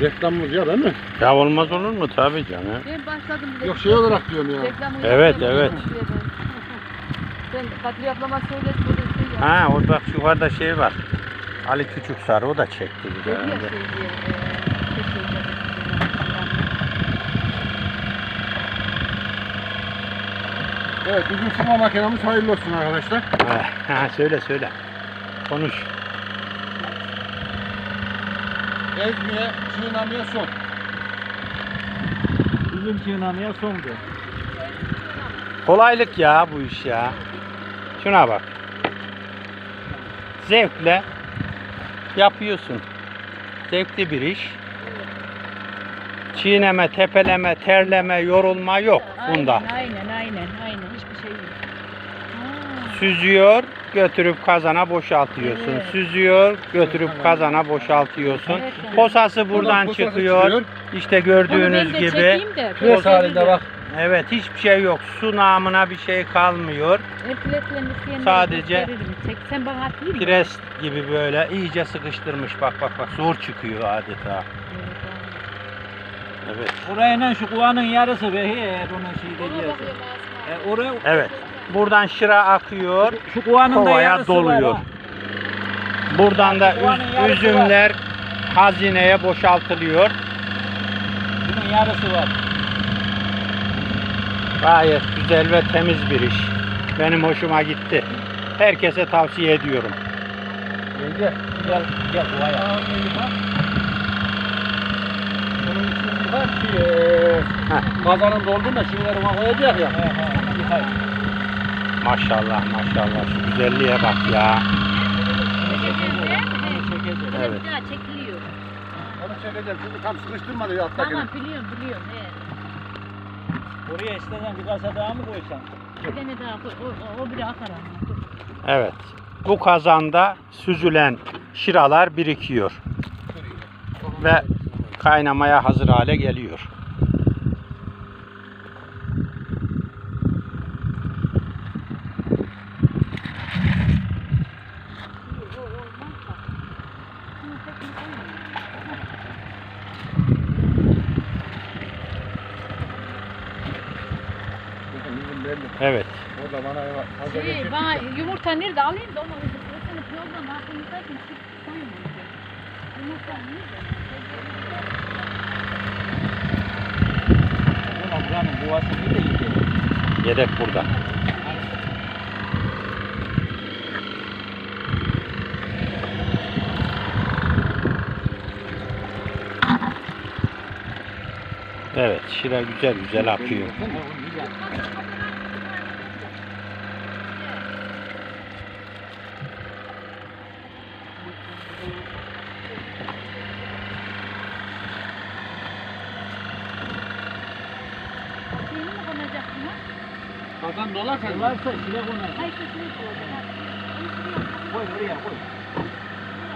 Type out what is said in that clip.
Reklamımız ya değil mi? Ya olmaz olur mu? Tabii canım. Ben başladım bile. Yok şey olarak diyorum ya. Reklamı Evet, yapıyorum evet. diye ben. Sen Kadriye ablama söyle söyle şey. Ha o bak yukarıda şey var. Ali Küçük Sarı o da çekti bir Dedi ya şey diye. eee, şey söyledi. Evet bizim sıma makinamız hayırlı olsun arkadaşlar. Ha, ha, söyle söyle. Konuş. Ezmiye, çiğnamaya son. Bizim çiğnamaya sondu. Kolaylık ya bu iş ya. Şuna bak. Zevkle yapıyorsun. Zevkli bir iş. Çiğneme, tepeleme, terleme, yorulma yok bunda. Aynen aynen aynen aynen hiçbir şey yok. Ha. Süzüyor, götürüp kazana boşaltıyorsun. Evet. Süzüyor, götürüp kazana boşaltıyorsun. Evet, evet. Posası buradan posası çıkıyor. çıkıyor. İşte gördüğünüz de gibi. de, Pres halinde de. bak. Evet, hiçbir şey yok. Su namına bir şey kalmıyor. İsteyenleri Sadece sen bana atayım mı? Pres gibi böyle iyice sıkıştırmış. Bak bak bak zor çıkıyor adeta. Evet. Orayla şu kuvanın yarısı be eğer onun şey bakıyorum ağzıma. E, oraya Evet. Buradan şıra akıyor. şu kuvanın da Kovaya yarısı doluyor. ha. Buradan da Kovanın üz- yarısı üzümler hazineye boşaltılıyor. Bunun yarısı var. Gayet güzel ve temiz bir iş. Benim hoşuma gitti. Herkese tavsiye ediyorum. Yenge. Gel gel kuvaya. Bunun için bir var ki eee, Heh. kazanın ona koyacak ya. He he. Maşallah maşallah şu güzelliğe bak ya. Evet. Çekiliyor. Onu çekeceğim çünkü tam sıkıştırmadı ya alttaki. Tamam biliyorum biliyorum. He. Oraya istesen bir kasa daha mı koysan? Bir tane daha koy. O, o, ama. Dur. Evet. Bu kazanda süzülen şıralar birikiyor ve kaynamaya hazır hale geliyor. Evet. O da bana fazla Şey, geçirdi. bana yumurta nerede alayım da onu ısınıp yoldan aklımızdayken koyayım onu. Yumurta nerede? Buranın boğazını da yiyeceğiz. Yedek burada. Evet, şıra güzel güzel akıyor. Kazan dolarsa Dolarsa içine koyar. Hayır sesini koyacağım. Koy oraya koy.